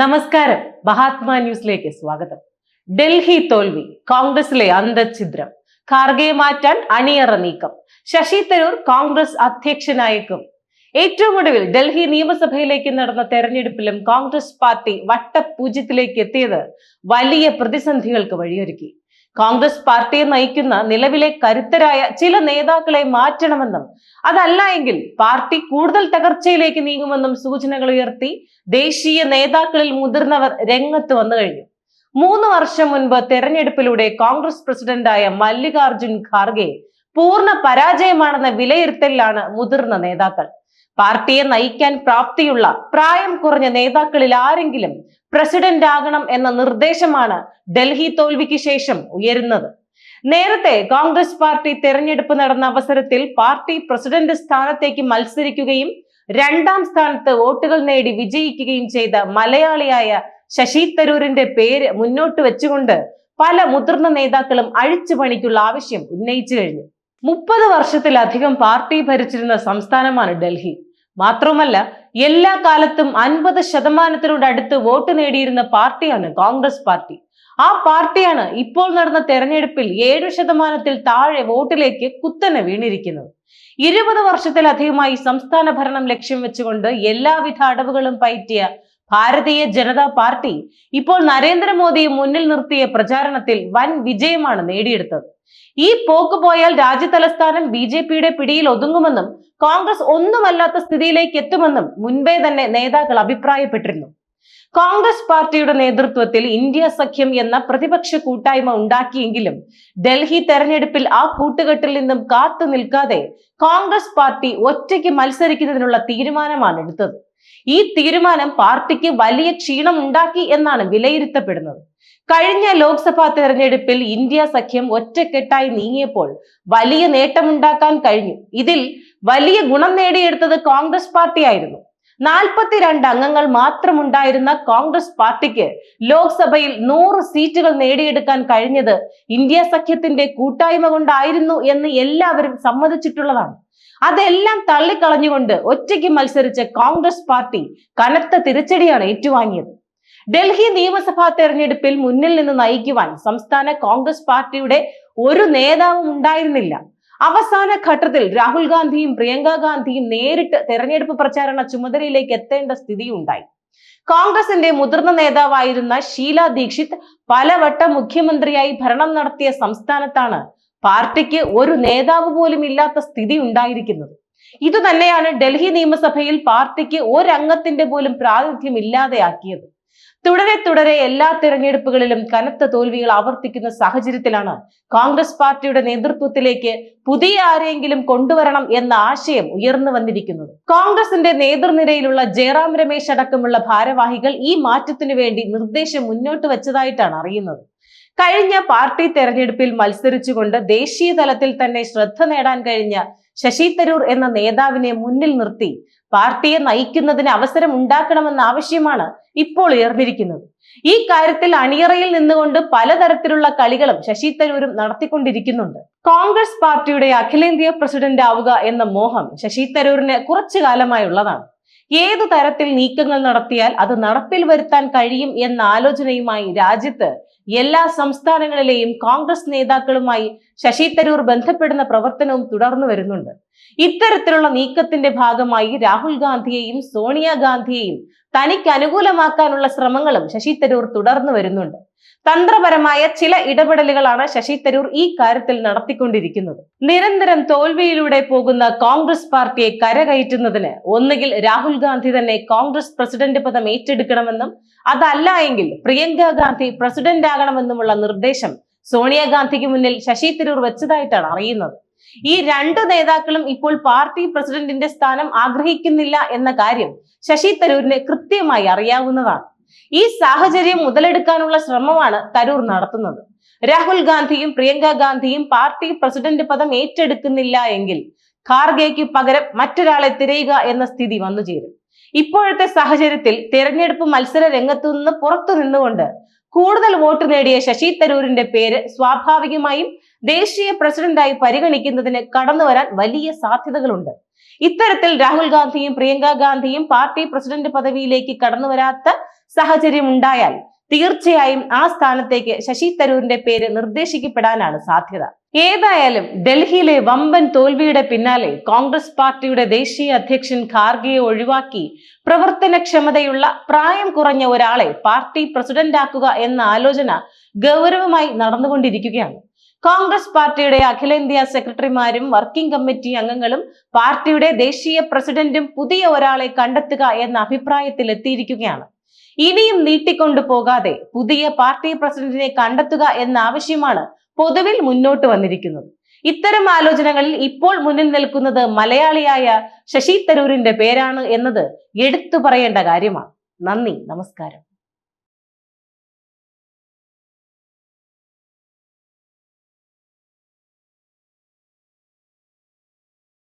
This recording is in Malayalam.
നമസ്കാരം. മഹാത്മാ ന്യൂസിലേക്ക് സ്വാഗതം. ഡൽഹി തോൽവി കോൺഗ്രസിലെ അന്തഛിദ്രം ഖാർഗെ മാറ്റാൻ അണിയറ നീക്കം ശശി തരൂർ കോൺഗ്രസ് അധ്യക്ഷനായേക്കും. ഏറ്റവും ഒടുവിൽ ഡൽഹി നിയമസഭയിലേക്ക് നടന്ന തെരഞ്ഞെടുപ്പിലും കോൺഗ്രസ് പാർട്ടി വട്ടപൂജ്യത്തിലേക്ക് എത്തിയത് വലിയ പ്രതിസന്ധികൾക്ക് വഴിയൊരുക്കി. കോൺഗ്രസ് പാർട്ടിയെ നയിക്കുന്ന നിലവിലെ കരുത്തരായ ചില നേതാക്കളെ മാറ്റണമെന്നും അതല്ല എങ്കിൽ പാർട്ടി കൂടുതൽ തകർച്ചയിലേക്ക് നീങ്ങുമെന്നും സൂചനകൾ ഉയർത്തി ദേശീയ നേതാക്കളിൽ മുതിർന്നവർ രംഗത്ത് വന്നു കഴിഞ്ഞു. മൂന്ന് വർഷം മുൻപ് തെരഞ്ഞെടുപ്പിലൂടെ കോൺഗ്രസ് പ്രസിഡന്റായ മല്ലികാർജുൻ ഖാർഗെ പൂർണ പരാജയമാണെന്ന വിലയിരുത്തലിലാണ് മുതിർന്ന നേതാക്കൾ. പാർട്ടിയെ നയിക്കാൻ പ്രാപ്തിയുള്ള പ്രായം കുറഞ്ഞ നേതാക്കളിൽ ആരെങ്കിലും പ്രസിഡന്റ് ആകണം എന്ന നിർദ്ദേശമാണ് ഡൽഹി തോൽവിക്ക് ശേഷം ഉയരുന്നത്. നേരത്തെ കോൺഗ്രസ് പാർട്ടി തെരഞ്ഞെടുപ്പ് നടന്ന അവസരത്തിൽ പാർട്ടി പ്രസിഡന്റ് സ്ഥാനത്തേക്ക് മത്സരിക്കുകയും രണ്ടാം സ്ഥാനത്ത് വോട്ടുകൾ നേടി വിജയിക്കുകയും ചെയ്ത മലയാളിയായ ശശി തരൂരിന്റെ പേര് മുന്നോട്ട് വെച്ചുകൊണ്ട് പല മുതിർന്ന നേതാക്കളും അഴിച്ചു പണിക്കുള്ള ആവശ്യം ഉന്നയിച്ചു കഴിഞ്ഞു. മുപ്പത് വർഷത്തിലധികം പാർട്ടി ഭരിച്ചിരുന്ന സംസ്ഥാനമാണ് ഡൽഹി. മാത്രവുമല്ല എല്ലാ കാലത്തും അൻപത് ശതമാനത്തിനോട് അടുത്ത് വോട്ട് നേടിയിരുന്ന പാർട്ടിയാണ് കോൺഗ്രസ് പാർട്ടി. ആ പാർട്ടിയാണ് ഇപ്പോൾ നടന്ന തെരഞ്ഞെടുപ്പിൽ ഏഴു ശതമാനത്തിൽ താഴെ വോട്ടിലേക്ക് കുത്തനെ വീണിരിക്കുന്നത്. ഇരുപത് വർഷത്തിലധികമായി സംസ്ഥാന ഭരണം ലക്ഷ്യം വെച്ചുകൊണ്ട് എല്ലാവിധ അടവുകളും പയറ്റിയ ഭാരതീയ ജനതാ പാർട്ടി ഇപ്പോൾ നരേന്ദ്രമോദിയെ മുന്നിൽ നിർത്തിയ പ്രചാരണത്തിൽ വൻ വിജയമാണ് നേടിയെടുത്തത്. ഈ പോക്ക് പോയാൽ രാജ്യതലസ്ഥാനം ബി ജെ പിയുടെ പിടിയിൽ ഒതുങ്ങുമെന്നും കോൺഗ്രസ് ഒന്നുമല്ലാത്ത സ്ഥിതിയിലേക്ക് എത്തുമെന്നും മുൻപേ തന്നെ നേതാക്കൾ അഭിപ്രായപ്പെട്ടിരുന്നു. കോൺഗ്രസ് പാർട്ടിയുടെ നേതൃത്വത്തിൽ ഇന്ത്യ സഖ്യം എന്ന പ്രതിപക്ഷ കൂട്ടായ്മ ഉണ്ടാക്കിയെങ്കിലും ഡൽഹി തെരഞ്ഞെടുപ്പിൽ ആ കൂട്ടുകെട്ടിൽ നിന്നും കാത്തു നിൽക്കാതെ കോൺഗ്രസ് പാർട്ടി ഒറ്റയ്ക്ക് മത്സരിക്കുന്നതിനുള്ള തീരുമാനമാണ് എടുത്തത്. ഈ തീരുമാനം പാർട്ടിക്ക് വലിയ ക്ഷീണം ഉണ്ടാക്കി എന്നാണ് വിലയിരുത്തപ്പെടുന്നത്. കഴിഞ്ഞ ലോക്സഭാ തെരഞ്ഞെടുപ്പിൽ ഇന്ത്യ സഖ്യം ഒറ്റക്കെട്ടായി നീങ്ങിയപ്പോൾ വലിയ നേട്ടമുണ്ടാക്കാൻ കഴിഞ്ഞു. ഇതിൽ വലിയ ഗുണം നേടിയെടുത്തത് കോൺഗ്രസ് പാർട്ടിയായിരുന്നു. നാൽപ്പത്തിരണ്ട് അംഗങ്ങൾ മാത്രമുണ്ടായിരുന്ന കോൺഗ്രസ് പാർട്ടിക്ക് ലോക്സഭയിൽ നൂറ് സീറ്റുകൾ നേടിയെടുക്കാൻ കഴിഞ്ഞത് ഇന്ത്യ സഖ്യത്തിന്റെ കൂട്ടായ്മ കൊണ്ടായിരുന്നു എന്ന് എല്ലാവരും സമ്മതിച്ചിട്ടുള്ളതാണ്. അതെല്ലാം തള്ളിക്കളഞ്ഞുകൊണ്ട് ഒറ്റയ്ക്ക് മത്സരിച്ച കോൺഗ്രസ് പാർട്ടി കനത്ത തിരിച്ചടിയാണ് ഏറ്റുവാങ്ങിയത്. ഡൽഹി നിയമസഭാ തെരഞ്ഞെടുപ്പിൽ മുന്നിൽ നിന്ന് നയിക്കുവാൻ സംസ്ഥാന കോൺഗ്രസ് പാർട്ടിയുടെ ഒരു നേതാവും ഉണ്ടായിരുന്നില്ല. അവസാന ഘട്ടത്തിൽ രാഹുൽ ഗാന്ധിയും പ്രിയങ്ക ഗാന്ധിയും നേരിട്ട് തെരഞ്ഞെടുപ്പ് പ്രചാരണ ചുമതലയിലേക്ക് എത്തേണ്ട സ്ഥിതിയുണ്ടായി. കോൺഗ്രസിന്റെ മുതിർന്ന നേതാവായിരുന്ന ഷീല ദീക്ഷിത് പലവട്ടം മുഖ്യമന്ത്രിയായി ഭരണം നടത്തിയ സംസ്ഥാനത്താണ് പാർട്ടിക്ക് ഒരു നേതാവ് പോലും ഇല്ലാത്ത സ്ഥിതി ഉണ്ടായിരിക്കുന്നത്. ഇത് തന്നെയാണ് ഡൽഹി നിയമസഭയിൽ പാർട്ടിക്ക് ഒരംഗത്തിന്റെ പോലും പ്രാതിനിധ്യം ഇല്ലാതെയാക്കിയത്. തുടരെ തുടരെ എല്ലാ തിരഞ്ഞെടുപ്പുകളിലും കനത്ത തോൽവികൾ ആവർത്തിക്കുന്ന സാഹചര്യത്തിലാണ് കോൺഗ്രസ് പാർട്ടിയുടെ നേതൃത്വത്തിലേക്ക് പുതിയ ആരെയെങ്കിലും കൊണ്ടുവരണം എന്ന ആശയം ഉയർന്നു വന്നിരിക്കുന്നത്. കോൺഗ്രസിന്റെ നേതൃനിരയിലുള്ള ജയറാം രമേശ് അടക്കമുള്ള ഭാരവാഹികൾ ഈ മാറ്റത്തിനു വേണ്ടി നിർദ്ദേശം മുന്നോട്ട് വെച്ചതായിട്ടാണ് അറിയുന്നത്. കഴിഞ്ഞ പാർട്ടി തെരഞ്ഞെടുപ്പിൽ മത്സരിച്ചുകൊണ്ട് ദേശീയ തലത്തിൽ തന്നെ ശ്രദ്ധ നേടാൻ കഴിഞ്ഞ ശശി തരൂർ എന്ന നേതാവിനെ മുന്നിൽ നിർത്തി പാർട്ടിയെ നയിക്കുന്നതിന് അവസരം ഉണ്ടാക്കണമെന്ന ആവശ്യമാണ് ഇപ്പോൾ ഉയർന്നിരിക്കുന്നത്. ഈ കാര്യത്തിൽ അണിയറയിൽ നിന്നുകൊണ്ട് പലതരത്തിലുള്ള കളികളും ശശി തരൂരും നടത്തിക്കൊണ്ടിരിക്കുന്നുണ്ട്. കോൺഗ്രസ് പാർട്ടിയുടെ അഖിലേന്ത്യാ പ്രസിഡന്റ് ആവുക എന്ന മോഹം ശശി തരൂരിന് കുറച്ചു കാലമായുള്ളതാണ്. ഏതു തരത്തിൽ നീക്കങ്ങൾ നടത്തിയാൽ അത് നടപ്പിൽ വരുത്താൻ കഴിയും എന്ന ആലോചനയുമായി രാജ്യത്ത് എല്ലാ സംസ്ഥാനങ്ങളിലെയും കോൺഗ്രസ് നേതാക്കളുമായി ശശി തരൂർ ബന്ധപ്പെടുന്ന പ്രവർത്തനവും തുടർന്നു വരുന്നുണ്ട്. ഇത്തരത്തിലുള്ള നീക്കത്തിന്റെ ഭാഗമായി രാഹുൽ ഗാന്ധിയെയും സോണിയ ഗാന്ധിയെയും തനിക്ക് അനുകൂലമാക്കാനുള്ള ശ്രമങ്ങളും ശശി തരൂർ തുടർന്നു വരുന്നുണ്ട്. തന്ത്രപരമായ ചില ഇടപെടലുകളാണ് ശശി തരൂർ ഈ കാര്യത്തിൽ നടത്തിക്കൊണ്ടിരിക്കുന്നത്. നിരന്തരം തോൽവിയിലൂടെ പോകുന്ന കോൺഗ്രസ് പാർട്ടിയെ കരകയറ്റുന്നതിന് ഒന്നുകിൽ രാഹുൽ ഗാന്ധി തന്നെ കോൺഗ്രസ് പ്രസിഡന്റ് പദം ഏറ്റെടുക്കണമെന്നും അതല്ല എങ്കിൽ പ്രിയങ്ക ഗാന്ധി പ്രസിഡന്റ് ആകണമെന്നുമുള്ള നിർദ്ദേശം സോണിയാഗാന്ധിക്ക് മുന്നിൽ ശശി തരൂർ വെച്ചതായിട്ടാണ് അറിയുന്നത്. ഈ രണ്ടു നേതാക്കളും ഇപ്പോൾ പാർട്ടി പ്രസിഡന്റിന്റെ സ്ഥാനം ആഗ്രഹിക്കുന്നില്ല എന്ന കാര്യം ശശി തരൂരിന് കൃത്യമായി അറിയാവുന്നതാണ്. ഈ സാഹചര്യം മുതലെടുക്കാനുള്ള ശ്രമമാണ് തരൂർ നടത്തുന്നത്. രാഹുൽ ഗാന്ധിയും പ്രിയങ്ക ഗാന്ധിയും പാർട്ടി പ്രസിഡന്റ് പദം ഏറ്റെടുക്കുന്നില്ല എങ്കിൽ ഖാർഗെക്ക് പകരം മറ്റൊരാളെ തിരയുക എന്ന സ്ഥിതി വന്നു ചേരും. ഇപ്പോഴത്തെ സാഹചര്യത്തിൽ തെരഞ്ഞെടുപ്പ് മത്സര രംഗത്തു നിന്ന് പുറത്തു നിന്നുകൊണ്ട് കൂടുതൽ വോട്ട് നേടിയ ശശി തരൂരിന്റെ പേര് സ്വാഭാവികമായും ദേശീയ പ്രസിഡന്റായി പരിഗണിക്കുന്നതിന് കടന്നു വരാൻ വലിയ സാധ്യതകളുണ്ട്. ഇത്തരത്തിൽ രാഹുൽ ഗാന്ധിയും പ്രിയങ്ക ഗാന്ധിയും പാർട്ടി പ്രസിഡന്റ് പദവിയിലേക്ക് കടന്നു വരാത്ത സാഹചര്യം ഉണ്ടായാൽ തീർച്ചയായും ആ സ്ഥാനത്തേക്ക് ശശി തരൂരിന്റെ പേര് നിർദ്ദേശിക്കപ്പെടാനാണ് സാധ്യത. ഏതായാലും ഡൽഹിയിലെ വമ്പൻ തോൽവിയുടെ പിന്നാലെ കോൺഗ്രസ് പാർട്ടിയുടെ ദേശീയ അധ്യക്ഷൻ ഖാർഗെയെ ഒഴിവാക്കി പ്രവർത്തനക്ഷമതയുള്ള പ്രായം കുറഞ്ഞ ഒരാളെ പാർട്ടി പ്രസിഡന്റാക്കുക എന്ന ആലോചന ഗൗരവമായി നടന്നുകൊണ്ടിരിക്കുകയാണ്. കോൺഗ്രസ് പാർട്ടിയുടെ അഖിലേന്ത്യാ സെക്രട്ടറിമാരും വർക്കിംഗ് കമ്മിറ്റി അംഗങ്ങളും പാർട്ടിയുടെ ദേശീയ പ്രസിഡന്റും പുതിയ ഒരാളെ കണ്ടെത്തുക എന്ന അഭിപ്രായത്തിൽ എത്തിയിരിക്കുകയാണ് ഇനിയും നീട്ടിക്കൊണ്ടു പോകാതെ പുതിയ പാർട്ടി പ്രസിഡന്റിനെ കണ്ടെത്തുക എന്ന ആവശ്യമാണ് പൊതുവിൽ മുന്നോട്ട് വന്നിരിക്കുന്നത്. ഇത്തരം ആലോചനകളിൽ ഇപ്പോൾ മുന്നിൽ നിൽക്കുന്നത് മലയാളിയായ ശശി തരൂരിന്റെ പേരാണ് എന്നത് എടുത്തു പറയേണ്ട കാര്യമാണ്. നന്ദി നമസ്കാരം.